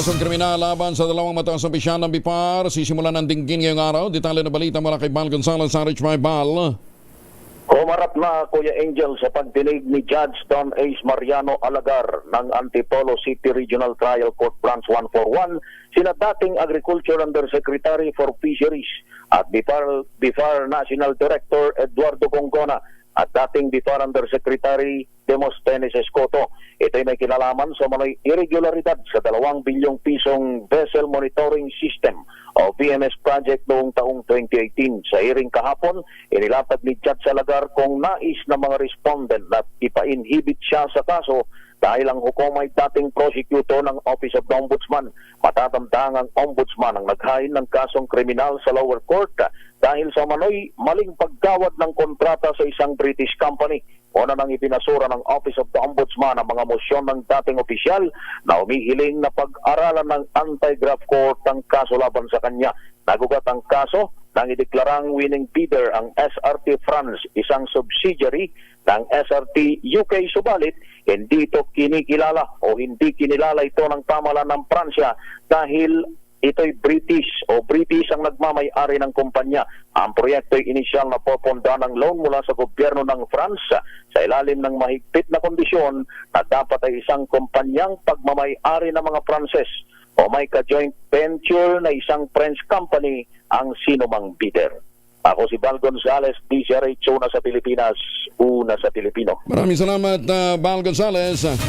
Kasong kriminal laban sa dalawang mataas opisyal ng BIPAR sisimulan ng dinggin ngayong araw. Detalye na balita mula kay Bal Gonzalez sa Rich Bal. Kumarap na Kuya Angel sa pagdinig ni Judge Don Ace Mariano Alagar ng Antipolo City Regional Trial Court Branch 141, sina dating Agriculture Undersecretary for Fisheries at BIFAR, BIFAR National Director Eduardo Congona at dating BIFAR Undersecretary Demosthenes Escoto. Ito'y may kinalaman sa mga irregularidad sa 2 bilyong pisong Vessel Monitoring System o VMS project noong taong 2018. Sa hearing kahapon, inilatag ni Judge Salagar kung nais ng mga respondent na ipa-inhibit siya sa kaso dahil ang hukom ay dating prosecutor ng Office of the Ombudsman. Matatandang ang Ombudsman ang naghain ng kasong kriminal sa lower court dahil sa manoy maling paggawad ng kontrata sa isang British company. Una nang ipinasura ng Office of the Ombudsman ang mga mosyon ng dating opisyal na umihiling na pag-aralan ng anti-graft court ang kaso laban sa kanya. Nagugat ang kaso nang ideklarang winning bidder ang SRT France, isang subsidiary ng SRT UK subalit hindi ito kinikilala o hindi kinilala ito ng pamalan ng Pransya dahil ito'y British o British ang nagmamay-ari ng kumpanya. Ang proyekto ay inisyal na poponda ng loan mula sa gobyerno ng France sa ilalim ng mahigpit na kondisyon na dapat ay isang kumpanyang pagmamay-ari ng mga Pranses o may ka-joint venture na isang French company ang sinumang bidder. Ako si Val Gonzales, DCRH, una sa Pilipinas, una sa Pilipino. Maraming salamat, uh, Bal Gonzalez.